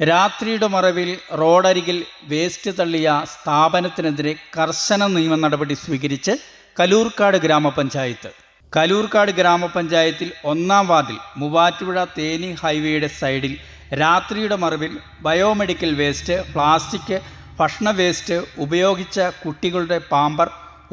രാത്രിയുടെ മറവിൽ റോഡരികിൽ വേസ്റ്റ് തള്ളിയ സ്ഥാപനത്തിനെതിരെ കർശന നിയമ നടപടി സ്വീകരിച്ച് കലൂർക്കാട് ഗ്രാമപഞ്ചായത്ത്. കലൂർക്കാട് ഗ്രാമപഞ്ചായത്തിൽ ഒന്നാം വാർഡിൽ മൂവാറ്റുപുഴ തേനി ഹൈവേയുടെ സൈഡിൽ രാത്രിയുടെ മറവിൽ ബയോമെഡിക്കൽ വേസ്റ്റ് പ്ലാസ്റ്റിക് ഭക്ഷണ വേസ്റ്റ് ഉപയോഗിച്ച കുട്ടികളുടെ പാമ്പർ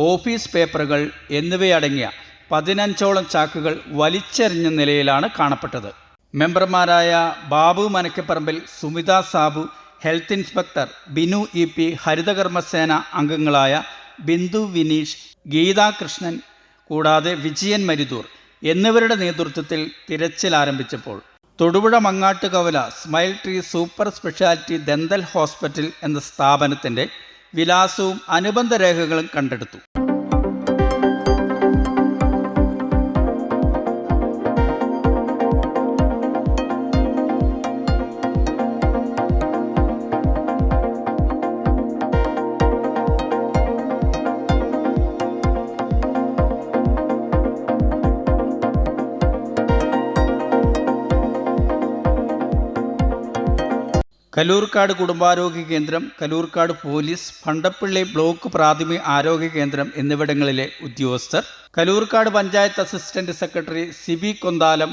ഓഫീസ് പേപ്പറുകൾ എന്നിവയടങ്ങിയ പതിനഞ്ചോളം ചാക്കുകൾ വലിച്ചെറിഞ്ഞ നിലയിലാണ് കാണപ്പെട്ടത്. മെമ്പർമാരായ Babu Manakkaparambil Sumitha Sabu health inspector Binu E P Harithakarmasena അംഗങ്ങളായ ബിന്ദു വിനീഷ് ഗീതാ കൃഷ്ണൻ കൂടാതെ വിജയൻ മരുതൂർ എന്നിവരുടെ നേതൃത്വത്തിൽ തിരച്ചിൽ ആരംഭിച്ചപ്പോൾ Thodupuzha Mangattukavala smile tree super speciality dental hospital എന്ന സ്ഥാപനത്തിന്റെ വിലാസവും അനുബന്ധ രേഖകളും കണ്ടെടുത്തു. കലൂർക്കാട് കുടുംബാരോഗ്യ കേന്ദ്രം കലൂർക്കാട് പോലീസ് ഫണ്ടപ്പള്ളി ബ്ലോക്ക് പ്രാഥമിക ആരോഗ്യ കേന്ദ്രം എന്നിവിടങ്ങളിലെ ഉദ്യോഗസ്ഥർ Kalloorkad panchayat assistant secretary Siby Konthalam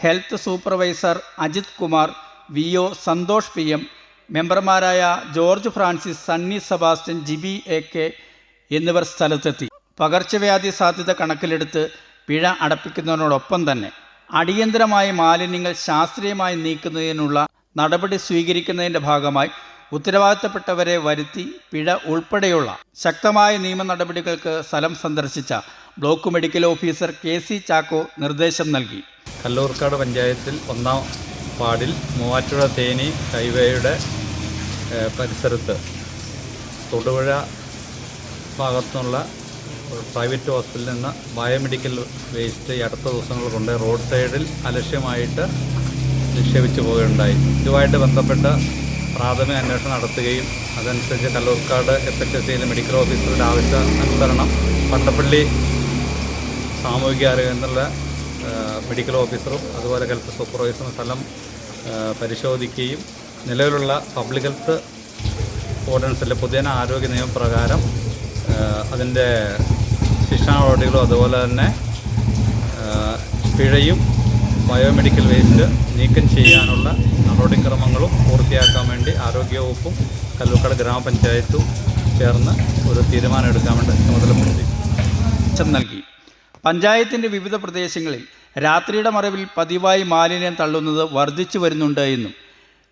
health supervisor Ajith Kumar V O Santhosh P M മെമ്പർമാരായ George Francis Sunny Sebastian Jibi A K എന്നിവർ സ്ഥലത്തെത്തി. പകർച്ചവ്യാധി സാധ്യത കണക്കിലെടുത്ത് പിഴ അടപ്പിക്കുന്നതിനോടൊപ്പം തന്നെ അടിയന്തരമായി മാലിന്യങ്ങൾ ശാസ്ത്രീയമായി നീക്കുന്നതിനുള്ള നടപടി സ്വീകരിക്കുന്നതിന്റെ ഭാഗമായി ഉത്തരവാദിത്തപ്പെട്ടവരെ വരുത്തി പിഴ ഉൾപ്പെടെയുള്ള ശക്തമായ നിയമ നടപടികൾക്ക് സ്ഥലം സന്ദർശിച്ച block medical officer K C Chacko നിർദ്ദേശം നൽകി. കല്ലൂർക്കാട് പഞ്ചായത്തിൽ ഒന്നാം വാർഡിൽ മൂവാറ്റുപുഴ തേനി ഹൈവേയുടെ പരിസരത്ത് തൊടുപുഴ ഭാഗത്തുനിന്നുള്ള പ്രൈവറ്റ് ഹോസ്പിറ്റലിൽ നിന്ന് ബയോമെഡിക്കൽ വേസ്റ്റ് അടുത്ത ദിവസങ്ങൾ കൊണ്ട് റോഡ് സൈഡിൽ അലക്ഷ്യമായിട്ട് നിക്ഷേപിച്ചു പോവുകയുണ്ടായി. ഇതുമായിട്ട് ബന്ധപ്പെട്ട് പ്രാഥമിക അന്വേഷണം നടത്തുകയും അതനുസരിച്ച് കല്ലൂർക്കാട് എഫ് എച്ച് എസ് സിയിലെ മെഡിക്കൽ ഓഫീസറുടെ ആവശ്യ അനുസരണം പണ്ടപ്പള്ളി സാമൂഹിക ആരോഗ്യത്തിലുള്ള മെഡിക്കൽ ഓഫീസറും അതുപോലെ ഹെൽത്ത് സൂപ്പർവൈസറും സ്ഥലം പരിശോധിക്കുകയും നിലവിലുള്ള പബ്ലിക് ഹെൽത്ത് ഓർഡിനൻസിലെ പുതിയ ആരോഗ്യ നിയമപ്രകാരം അതിന്റെ ശിക്ഷാ നടപടികളും അതുപോലെ തന്നെ പിഴയും ബയോമെഡിക്കൽ വേസ്റ്റ് നീക്കം ചെയ്യാനുള്ള നടപടിക്രമങ്ങളും പൂർത്തിയാക്കാൻ വേണ്ടി ആരോഗ്യവകുപ്പും കല്ലൂക്കാട് ഗ്രാമപഞ്ചായത്തും ചേർന്ന് ഒരു തീരുമാനം എടുക്കാൻ വേണ്ടി ചുമതലപ്പെടുത്തി. നൽകി. പഞ്ചായത്തിന്റെ വിവിധ പ്രദേശങ്ങളിൽ രാത്രിയുടെ മറവിൽ പതിവായി മാലിന്യം തള്ളുന്നത് വർദ്ധിച്ചു വരുന്നുണ്ട് എന്നും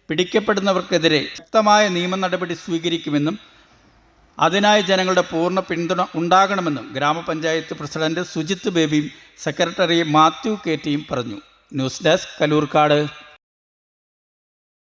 പിടിക്കപ്പെടുന്നവർക്കെതിരെ ശക്തമായ നിയമ നടപടി സ്വീകരിക്കുമെന്നും അതിനായി ജനങ്ങളുടെ പൂർണ പിന്തുണ ഉണ്ടാകണമെന്നും ഗ്രാമപഞ്ചായത്ത് പ്രസിഡന്റ് സുജിത്ത് ബേബിയും സെക്രട്ടറി മാത്യു കെ പറഞ്ഞു. News desk Kalloorkad